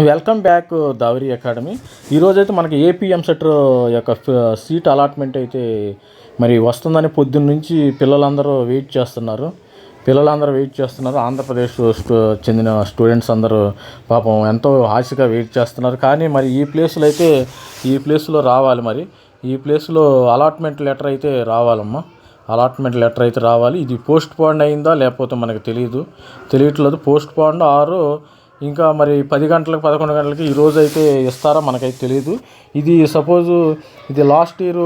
Welcome back దావరి academy. ఈరోజైతే మనకి APM set యొక్క సీట్ అలాట్మెంట్ అయితే మరి వస్తుందని పొద్దున్న నుంచి పిల్లలందరూ వెయిట్ చేస్తున్నారు. పిల్లలందరూ వెయిట్ చేస్తున్నారు. ఆంధ్రప్రదేశ్ చెందిన స్టూడెంట్స్ అందరూ పాపం ఎంతో ఆశగా వెయిట్ చేస్తున్నారు. కానీ మరి ఈ ప్లేస్లో అయితే ఈ ప్లేస్లో రావాలి మరి. ఈ ప్లేస్లో అలాట్మెంట్ లెటర్ అయితే రావాలమ్మా. అలాట్మెంట్ లెటర్ అయితే రావాలి. ఇది పోస్ట్ పోన్ అయిందా లేకపోతే మనకు తెలియదు తెలియట్లేదు పోస్ట్ పోన్ ఆరు ఇంకా మరి పది గంటలకు పదకొండు గంటలకి ఈ రోజు అయితే ఇస్తారా మనకైతే తెలియదు ఇది సపోజు ఇది లాస్ట్ ఇయర్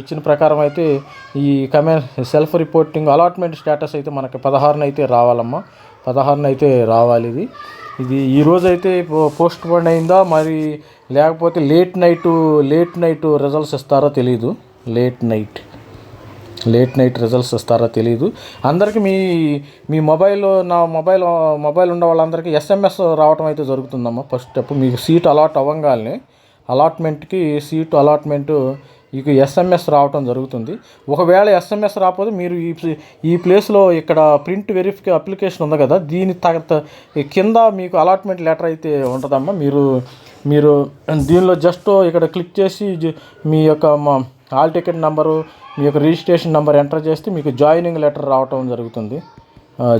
ఇచ్చిన ప్రకారం అయితే ఈ కమె సెల్ఫ్ రిపోర్టింగ్ అలాట్మెంట్ స్టేటస్ అయితే మనకి పదహారున అయితే రావాలమ్మా. పదహారున అయితే రావాలి ఇది. ఇది ఈ రోజు అయితే పోస్ట్ పోన్ అయిందా మరి లేకపోతే late night late night results ఇస్తారో తెలియదు late night. Late night results ఇస్తారో తెలియదు అందరికీ మీ మీ మొబైల్ నా మొబైల్ మొబైల్ ఉన్న వాళ్ళందరికీ ఎస్ఎంఎస్ రావటం అయితే జరుగుతుందమ్మా. ఫస్ట్ స్టెప్ మీకు సీట్ అలాట్ అవ్వగానే అలాట్మెంట్కి సీటు అలాట్మెంట్ మీకు ఎస్ఎంఎస్ రావటం జరుగుతుంది. ఒకవేళ ఎస్ఎంఎస్ రాకపోతే మీరు ఈ ప్లే- ఈ ప్లేస్లో ఇక్కడ ప్రింట్ వెరిఫికే అప్లికేషన్ ఉంది కదా దీని తగ కింద మీకు అలాట్మెంట్ లెటర్ అయితే ఉంటుందమ్మా. మీరు మీరు దీనిలో జస్ట్ ఇక్కడ క్లిక్ చేసి జ- మీ యొక్క మా హాల్ టికెట్ నెంబరు మీ యొక్క రిజిస్ట్రేషన్ నెంబర్ ఎంటర్ చేస్తే మీకు జాయినింగ్ లెటర్ రావటం జరుగుతుంది.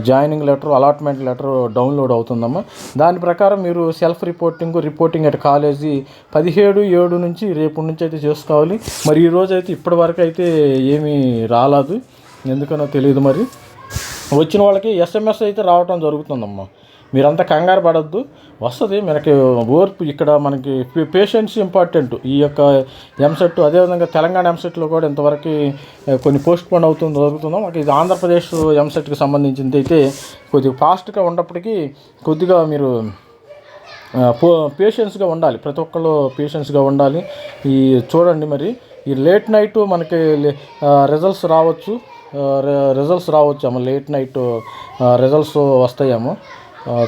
Joining letter allotment letter download అవుతుందమ్మా. దాని ప్రకారం మీరు self reporting reporting at college పదిహేడు ఏడు నుంచి రేపు నుంచి అయితే చేసుకోవాలి. మరి ఈరోజు అయితే ఇప్పటి వరకు అయితే ఏమీ రాలేదు. ఎందుకనో తెలియదు మరి. వచ్చిన వాళ్ళకి ఎస్ఎంఎస్ అయితే రావటం జరుగుతుందమ్మా. మీరంతా కంగారు పడద్దు. వస్తుంది. మనకి ఓర్పు ఇక్కడ మనకి పేషెన్స్ ఇంపార్టెంట్ ఈ యొక్క ఎంసెట్ అదేవిధంగా తెలంగాణ ఎంసెట్లో కూడా ఇంతవరకు కొన్ని పోస్ట్ పోన్ అవుతుంది జరుగుతుందో మాకు ఇది ఆంధ్రప్రదేశ్ ఎంసెట్కి సంబంధించింది అయితే కొద్దిగా ఫాస్ట్గా ఉన్నప్పటికీ కొద్దిగా మీరు పో పేషెన్స్గా ఉండాలి. ప్రతి ఒక్కళ్ళు పేషెన్స్గా ఉండాలి. ఈ చూడండి మరి. ఈ లేట్ నైట్ మనకి రిజల్ట్స్ రావచ్చు. రిజల్ట్స్ రావచ్చు అమ్మ లేట్ నైట్ రిజల్ట్స్ వస్తాయేమో.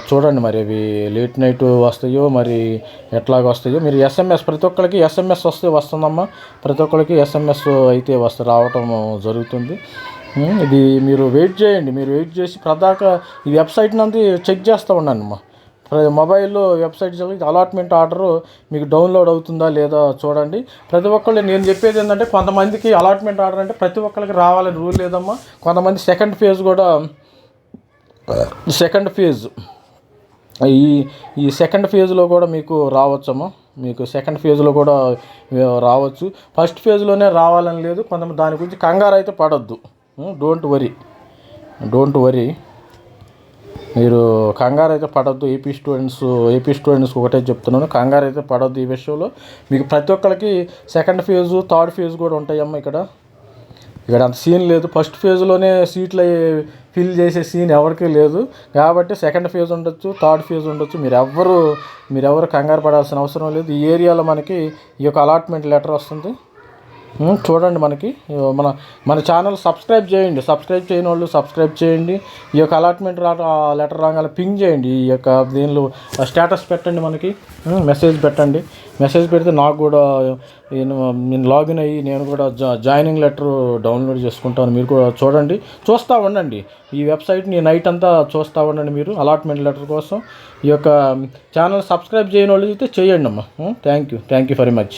చూడండి మరి అవి లేట్ నైట్ వస్తాయో మరి ఎట్లాగ వస్తాయో. మీరు ఎస్ఎంఎస్ ప్రతి ఒక్కరికి ఎస్ఎంఎస్ వస్తే వస్తుందమ్మా. ప్రతి ఒక్కరికి ఎస్ఎంఎస్ అయితే వస్తే రావటం జరుగుతుంది. ఇది మీరు వెయిట్ చేయండి. మీరు వెయిట్ చేసి ప్రదాక ఈ వెబ్సైట్ నందు చెక్ చేస్తూ ఉండండి అమ్మా మొబైల్లో వెబ్సైట్ అలాట్మెంట్ ఆర్డర్ మీకు డౌన్లోడ్ అవుతుందా లేదా చూడండి. ప్రతి ఒక్కళ్ళు నేను చెప్పేది ఏంటంటే కొంతమందికి అలాట్మెంట్ ఆర్డర్ అంటే ప్రతి ఒక్కరికి రావాలని రూల్ లేదమ్మా. కొంతమంది సెకండ్ ఫేజ్ కూడా సెకండ్ ఫేజ్ ఈ ఈ సెకండ్ ఫేజ్లో కూడా మీకు రావచ్చమ్మా. మీకు సెకండ్ ఫేజ్లో కూడా రావచ్చు. ఫస్ట్ ఫేజ్లోనే రావాలని లేదు. కొంతమంది దాని గురించి కంగారు అయితే పడద్దు. డోంట్ వరీ డోంట్ వరీ మీరు కంగారు అయితే పడద్దు. ఏపీ స్టూడెంట్స్ ఏపీ స్టూడెంట్స్కి ఒకటే చెప్తున్నాను. కంగారు అయితే పడద్దు ఈ విషయంలో. మీకు ప్రతి ఒక్కరికి సెకండ్ ఫేజు థర్డ్ ఫేజ్ కూడా ఉంటాయమ్మా ఇక్కడ. ఇక్కడ అంత సీన్ లేదు. ఫస్ట్ ఫేజ్లోనే సీట్లు ఫిల్ చేసే సీన్ ఎవరికీ లేదు. కాబట్టి సెకండ్ ఫేజ్ ఉండొచ్చు థర్డ్ ఫేజ్ ఉండొచ్చు. మీరు ఎవ్వరు మీరు ఎవరు కంగారు పడాల్సిన అవసరం లేదు. ఈ ఏరియాలో మనకి ఈ యొక్క అలాట్మెంట్ లెటర్ వస్తుంది. చూడండి మనకి. మన మన ఛానల్ సబ్స్క్రైబ్ చేయండి. సబ్స్క్రైబ్ చేయని వాళ్ళు సబ్స్క్రైబ్ చేయండి. ఈ యొక్క అలాట్మెంట్ రా లెటర్ రాగానే పింగ్ చేయండి. ఈ యొక్క దీనిలో స్టేటస్ పెట్టండి మనకి. మెసేజ్ పెట్టండి. మెసేజ్ పెడితే నాకు కూడా నేను నేను లాగిన్ అయ్యి నేను కూడా జా జాయినింగ్ లెటర్ డౌన్లోడ్ చేసుకుంటాను. మీరు కూడా చూడండి. చూస్తూ ఉండండి. ఈ వెబ్సైట్ని నైట్ అంతా చూస్తూ ఉండండి మీరు అలాట్మెంట్ లెటర్ కోసం. ఈ యొక్క ఛానల్ సబ్స్క్రైబ్ చేయని వాళ్ళు అయితే చేయండి అమ్మా. Thank you thank you very much.